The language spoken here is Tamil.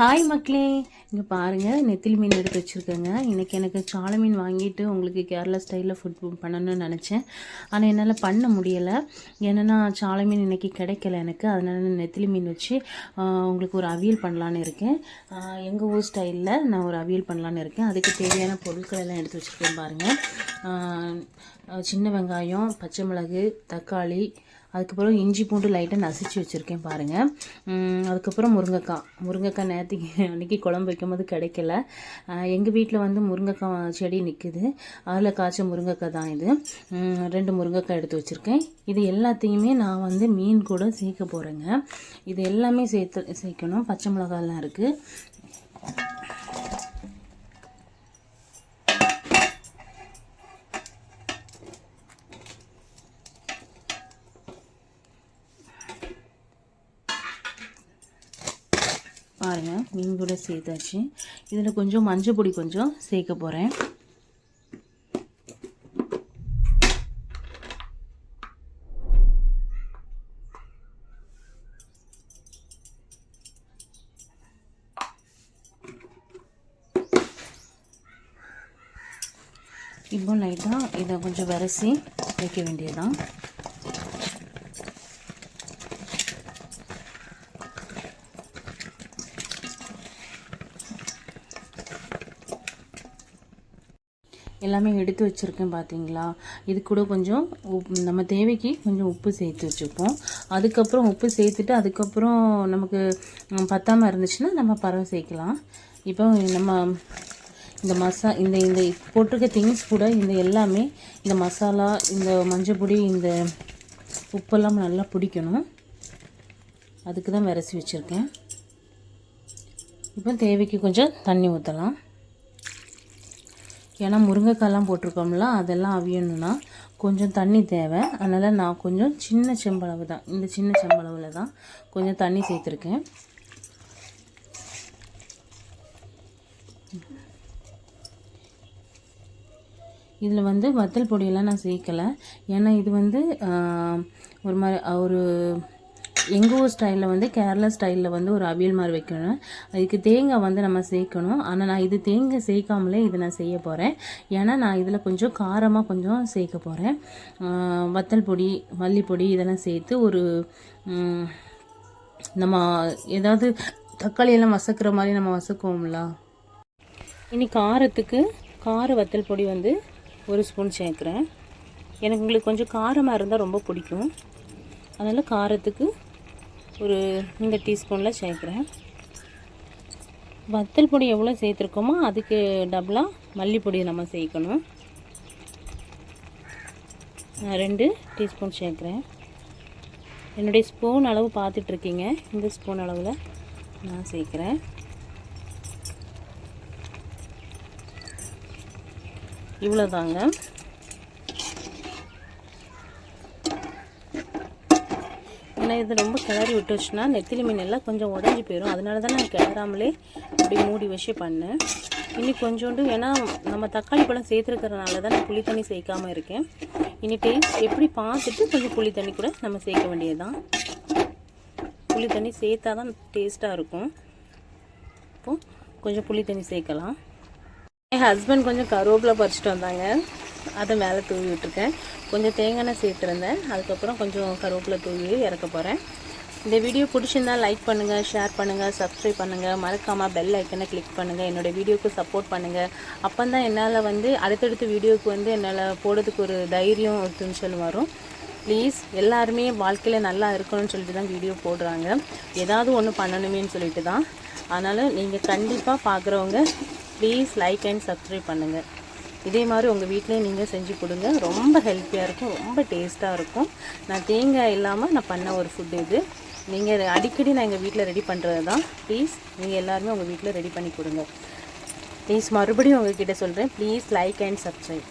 ஹாய் மக்களே. இங்கே பாருங்கள் நெத்திலி மீன் எடுத்து வச்சுருக்கேங்க. இன்றைக்கி எனக்கு சால மீன் வாங்கிட்டு உங்களுக்கு கேரளா ஸ்டைலில் ஃபுட் பண்ணணும்னு நினச்சேன். ஆனால் என்னால் பண்ண முடியலை. ஏன்னா சால மீன் இன்றைக்கி கிடைக்கல எனக்கு. அதனால் நான் நெத்திலி மீன் வச்சு உங்களுக்கு ஒரு அவியல் பண்ணலான்னு இருக்கேன். எங்கள் ஊர் ஸ்டைலில் நான் ஒரு அவியல் பண்ணலான்னு இருக்கேன். அதுக்கு தேவையான பொருட்கள் எல்லாம் எடுத்து வச்சுருக்கேன் பாருங்கள் சின்ன வெங்காயம் பச்சை மிளகு தக்காளி அதுக்கப்புறம் இஞ்சி பூண்டு லைட்டாக நசிச்சு வச்சுருக்கேன் பாருங்கள் அதுக்கப்புறம் முருங்கைக்காய். முருங்கைக்காய் நேற்றுக்கு அன்றைக்கி குழம்பு வைக்கும்போது கிடைக்கல. எங்கள் வீட்டில் வந்து முருங்கைக்காய் செடி நிற்குது அதில் காய்ச்ச முருங்கைக்காய் தான் இது. ரெண்டு முருங்கைக்காய் எடுத்து வச்சுருக்கேன். இது எல்லாத்தையுமே நான் வந்து மீன் கூட சேர்க்க போகிறேங்க இது எல்லாமே சேர்த்து சேர்க்கணும். பச்சை மிளகாலாம் இருக்குது பாருங்கள் மீன் கூட சேர்த்தாச்சு. இதில் கொஞ்சம் மஞ்சள் பொடி கொஞ்சம் சேர்க்க போகிறேன் இப்போ லைட்டாக இதை கொஞ்சம் விரசி வைக்க வேண்டியதுதான். எல்லாமே எடுத்து வச்சுருக்கேன் பார்த்தீங்களா இது கூட கொஞ்சம் உப் நம்ம தேவைக்கு கொஞ்சம் உப்பு சேர்த்து வச்சுப்போம். அதுக்கப்புறம் உப்பு சேர்த்துட்டு அதுக்கப்புறம் நமக்கு பத்தாமல் இருந்துச்சுன்னா நம்ம பறவை சேர்க்கலாம். இப்போ நம்ம இந்த மசா இந்த இந்த போட்டிருக்க திங்ஸ் கூட இந்த எல்லாமே இந்த மசாலா இந்த மஞ்சள் பொடி இந்த உப்பெல்லாம் நல்லா பிடிக்கணும். அதுக்கு தான் விரசி வச்சுருக்கேன். இப்போ தேவைக்கு கொஞ்சம் தண்ணி ஊற்றலாம் ஏன்னா முருங்கைக்காய்லாம் போட்டிருக்கோம்ல அதெல்லாம் அவியணும்னா கொஞ்சம் தண்ணி தேவை. அதனால் நான் கொஞ்சம் சின்ன செம்பளவு தான் இந்த சின்ன செம்பளவில் தான் கொஞ்சம் தண்ணி சேர்த்துருக்கேன். இதில் வந்து வத்தல் பொடியெல்லாம் நான் சேர்க்கலை. ஏன்னா இது வந்து ஒரு மாதிரி ஒரு எங்கள் ஊர் ஸ்டைலில் வந்து கேரளா ஸ்டைலில் வந்து ஒரு அவியல் மாதிரி வைக்கணும். அதுக்கு தேங்காய் வந்து நம்ம சேர்க்கணும். ஆனால் நான் இது தேங்காய் சேர்க்காமலே இதை நான் செய்ய போகிறேன் ஏன்னா நான் இதில் கொஞ்சம் காரமாக கொஞ்சம் சேர்க்க போகிறேன் வத்தல் பொடி மல்லிப்பொடி இதெல்லாம் சேர்த்து ஒரு நம்ம ஏதாவது தக்காளியெல்லாம் வசக்கிற மாதிரி நம்ம வசக்குவோம்ல. இனி காரத்துக்கு கார வத்தல் பொடி வந்து ஒரு ஸ்பூன் சேர்க்குறேன். எனக்கு உங்களுக்கு கொஞ்சம் காரமாக இருந்தால் ரொம்ப பிடிக்கும். அதனால் காரத்துக்கு ஒரு இந்த டீஸ்பூனில் சேர்க்குறேன். வத்தல் பொடி எவ்வளோ சேர்த்துருக்கோமோ அதுக்கு டபுளாக மல்லிப்பொடி நம்ம சேர்க்கணும். நான் ரெண்டு டீஸ்பூன் சேர்க்குறேன். என்னுடைய ஸ்பூன் அளவு பார்த்துட்ருக்கீங்க. இந்த ஸ்பூன் அளவில் நான் சேர்க்குறேன். இவ்வளோதாங்க. ஏன்னா இது ரொம்ப கிளறி விட்டுச்சுன்னா நெத்திலி மீன் எல்லாம் கொஞ்சம் உடஞ்சி போயிடும் அதனால தான் நான் கிளறாமலே இப்படி மூடி வச்சு பண்ணேன். இனி கொஞ்சோண்டு ஏன்னா நம்ம தக்காளி பழம் சேர்த்துருக்கறனால தான் நான் புளி தண்ணி சேர்க்காமல் இருக்கேன். இனி டேஸ்ட் எப்படி பார்த்துட்டு கொஞ்சம் புளி தண்ணி கூட நம்ம சேர்க்க வேண்டியதுதான். புளி தண்ணி சேர்த்தா தான் டேஸ்ட்டாக இருக்கும். இப்போது கொஞ்சம் புளி தண்ணி சேர்க்கலாம். என் ஹஸ்பண்ட் கொஞ்சம் கருவேப்பிலை பறிச்சிட்டு வந்தாங்க. அதை மேலே தூவி விட்டுருக்கேன். கொஞ்சம் தேங்காய் எண்ணெய் சேர்த்துருந்தேன். அதுக்கப்புறம் கொஞ்சம் கருவேப்பிலை தூவி இறக்க போகிறேன் இந்த வீடியோ பிடிச்சிருந்தா லைக் பண்ணுங்கள் ஷேர் பண்ணுங்கள் சப்ஸ்கிரைப் பண்ணுங்கள் மறக்காமல் பெல் ஐக்கனை கிளிக் பண்ணுங்கள் என்னோடய வீடியோக்கு சப்போர்ட் பண்ணுங்கள் அப்போ தான் என்னால் வந்து அடுத்தடுத்த வீடியோவுக்கு வந்து என்னால் போடுறதுக்கு ஒரு தைரியம் ஒரு துணிச்சல் வரும். ப்ளீஸ் எல்லாருமே வாழ்க்கையில் நல்லா இருக்கணும்னு சொல்லிட்டு தான் வீடியோ போடுறாங்க. ஏதாவது ஒன்று பண்ணணுமேன்னு சொல்லிட்டு தான். அதனால் நீங்கள் கண்டிப்பாக பார்க்குறவங்க ப்ளீஸ் லைக் அண்ட் சப்ஸ்கிரைப் பண்ணுங்கள் இதே மாதிரி உங்கள் வீட்டிலே நீங்கள் செஞ்சு கொடுங்க. ரொம்ப ஹெல்த்தியாக இருக்கும். ரொம்ப டேஸ்ட்டாக இருக்கும். நான் தேங்காய் இல்லாமல் நான் பண்ண ஒரு ஃபுட் இது. நீங்கள் அடிக்கடி நான் எங்கள் வீட்டில் ரெடி பண்ணுறது தான் ப்ளீஸ் நீங்கள் எல்லாருமே உங்கள் வீட்டில் ரெடி பண்ணி கொடுங்க. ப்ளீஸ் மறுபடியும் உங்ககிட்ட சொல்கிறேன் ப்ளீஸ் லைக் அண்ட் சப்ஸ்கிரைப்